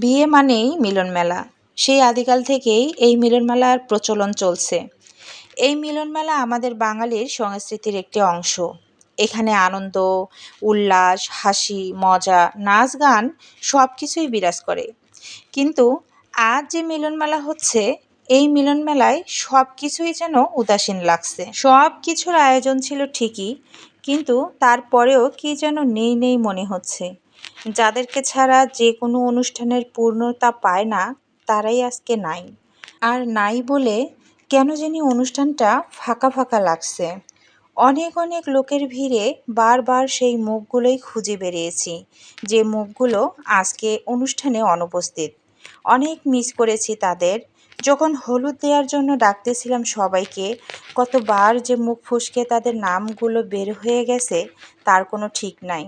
বিয়ে মানেই মিলন মেলা সেই আদিকাল থেকেই এই মিলন মেলার প্রচলন চলছে। এই মিলন মেলা আমাদের বাঙালির সংস্কৃতির একটি অংশ। এখানে আনন্দ, উল্লাস, হাসি, মজা, নাচ, গান সব কিছুই বিরাজ করে। কিন্তু আজ যে মিলন মেলা হচ্ছে, এই মিলন মেলায় সব কিছুই যেন উদাসীন লাগছে। সব কিছুর আয়োজন ছিল ঠিকই, কিন্তু তারপরেও কি যেন নেই নেই মনে হচ্ছে। যাদেরকে ছাড়া যে কোনো অনুষ্ঠানের পূর্ণতা পায় না, তারাই আজকে নাই। আর নাই বলে কেন জানি অনুষ্ঠানটা ফাঁকা ফাঁকা লাগছে। অনেক অনেক লোকের ভিড়ে বারবার সেই মুখগুলোই খুঁজে বেরিয়েছি, যে মুখগুলো আজকে অনুষ্ঠানে অনুপস্থিত। অনেক মিস করেছি তাদের। যখন হলুদ দেওয়ার জন্য ডাকতেছিলাম সবাইকে, কতবার যে মুখ ফুসকে তাদের নামগুলো বের হয়ে গেছে, তার কোনো ঠিক নাই।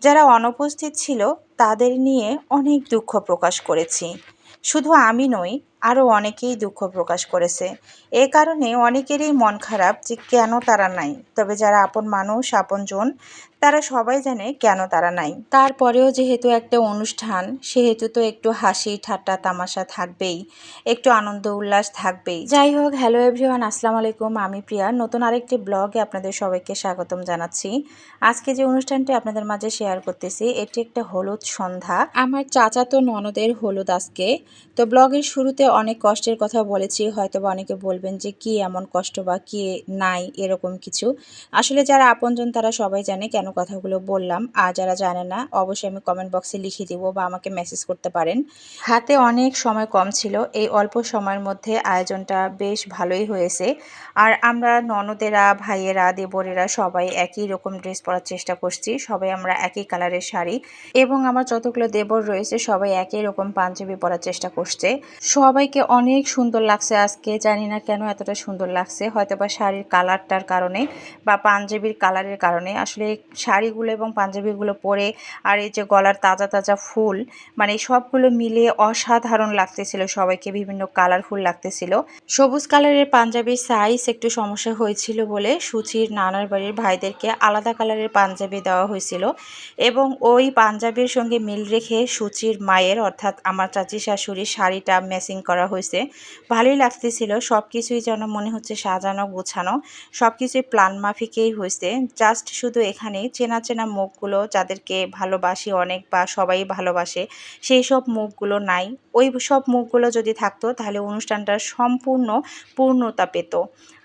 যারা অনুপস্থিত ছিল তাদের নিয়ে অনেক দুঃখ প্রকাশ করেছি। শুধু আমি নই আরও অনেকেই দুঃখ প্রকাশ করেছে। এ কারণে অনেকেরই মন খারাপ যে কেন তারা নাই। তবে যারা আপন মানুষ, আপনজন, তারা সবাই জানে কেন তারা নাই। তারপরেও যেহেতু একটা অনুষ্ঠান, সেহেতু তো একটু হাসি, ঠাট্টা, তামাশা থাকবেই। একটু আনন্দ, উল্লাস থাকবেই। যাই হোক, হ্যালো এভরিওয়ান, আসসালামু আলাইকুম। আমি প্রিয়া। নতুন আরেকটি ব্লগে আপনাদের সবাইকে স্বাগতম জানাচ্ছি। আজকে যে অনুষ্ঠানটি আপনাদের মাঝে শেয়ার করতেছি, এটি একটা হলুদ সন্ধ্যা। আমার চাচাতো ননদের হলুদ আজকে। তো ব্লগের শুরুতে অনেক কষ্টের কথা বলেছি হয়তো বা অনেকে বলবেন যে কি এমন কষ্ট বা কি নাই এরকম কিছু। আসলে যারা আপনজন তারা সবাই জানে কেন কথাগুলো বললাম। আর যারা জানে না, অবশ্যই আমি কমেন্ট বক্সে লিখে দিব বা আমাকে মেসেজ করতে পারেন। হাতে অনেক সময় কম ছিল, এই অল্প সময়ের মধ্যে আয়োজনটা বেশ ভালোই হয়েছে। আর আমরা ননদেরা, ভাইয়েরা, দেবরেরা সবাই একই রকম ড্রেস পরার চেষ্টা করছি। সবাই আমরা একই কালারের শাড়ি এবং আমার যতগুলো দেবর রয়েছে, সবাই একই রকম পাঞ্জাবি পরার চেষ্টা করছে। সবাইকে অনেক সুন্দর লাগছে আজকে। জানি না কেন এতটা সুন্দর লাগছে। হয়তো বা শাড়ির কালারটার কারণে বা পাঞ্জাবির কালারের কারণে। আসলে শাড়িগুলো এবং পাঞ্জাবিগুলো পরে আর এই যে গলার তাজা তাজা ফুল মানে সবগুলো মিলিয়ে অসাধারণ লাগতেছিল সবাইকে। বিভিন্ন কালারফুল লাগতেছিল। সবুজ কালারের পাঞ্জাবির সাইজ একটু সমস্যা হয়েছিল বলে সুচির নানার বাড়ির ভাইদেরকে আলাদা কালারের পাঞ্জাবি দেওয়া হয়েছিল এবং ওই পাঞ্জাবির সঙ্গে মিল রেখে সুচির মায়ের অর্থাৎ আমার চাচি শাশুড়ির শাড়িটা ম্যাচিং করা হয়েছে। ভালোই লাগতেছিল সব কিছুই যেন মনে হচ্ছে সাজানো, গোছানো সব কিছুই প্ল্যান মাফিকেই হয়েছে। জাস্ট শুধু এখানে চেনা চেনা মুখগুলো যাদেরকে ভালোবাসি অনেক বা সবাই ভালোবাসে, সেই সব মুখগুলো নাই। ওই সব মুখগুলো যদি থাকতো, তাহলে অনুষ্ঠানটা সম্পূর্ণ পূর্ণতা পেত।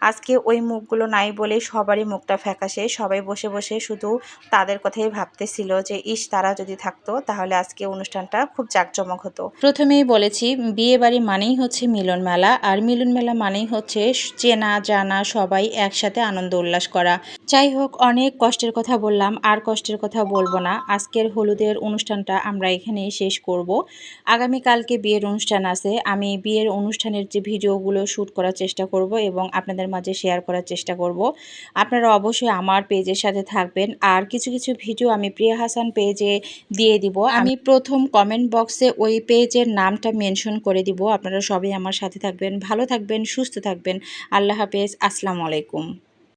আজকে ওই মুখগুলো নাই বলে সবারই মুখটা ফ্যাকাশে। সবাই বসে বসে শুধু তাদের কথাই ভাবতেছিল যে, ইস, তারা যদি থাকতো, তাহলে আজকে অনুষ্ঠানটা খুব জাঁকজমক হতো। প্রথমেই বলেছি বিয়ে বাড়ি মানেই হচ্ছে মিলন মেলা। আর মিলন মেলা মানেই হচ্ছে চেনা, জানা, সবাই একসাথে আনন্দ উল্লাস করা। যাই হোক, অনেক কষ্টের কথা বললাম, আর কষ্টের কথা বলব না। আজকের হলুদের অনুষ্ঠানটা আমরা এখানেই শেষ করব। আগামীকালকে বিয়ের অনুষ্ঠান আছে। আমি বিয়ের অনুষ্ঠানের যে ভিডিওগুলো শ্যুট করার চেষ্টা করব এবং আপনাদের মাঝে শেয়ার করার চেষ্টা করব। আপনারা অবশ্যই আমার পেজের সাথে থাকবেন। আর কিছু কিছু ভিডিও আমি প্রিয়া হাসান পেজে দিয়ে দিব। আমি প্রথম কমেন্ট বক্সে ওই পেজের নামটা মেনশন করে দিব। আপনারা সবাই আমার সাথে থাকবেন ভালো থাকবেন সুস্থ থাকবেন। আল্লাহ হাফেজ আসসালামু আলাইকুম।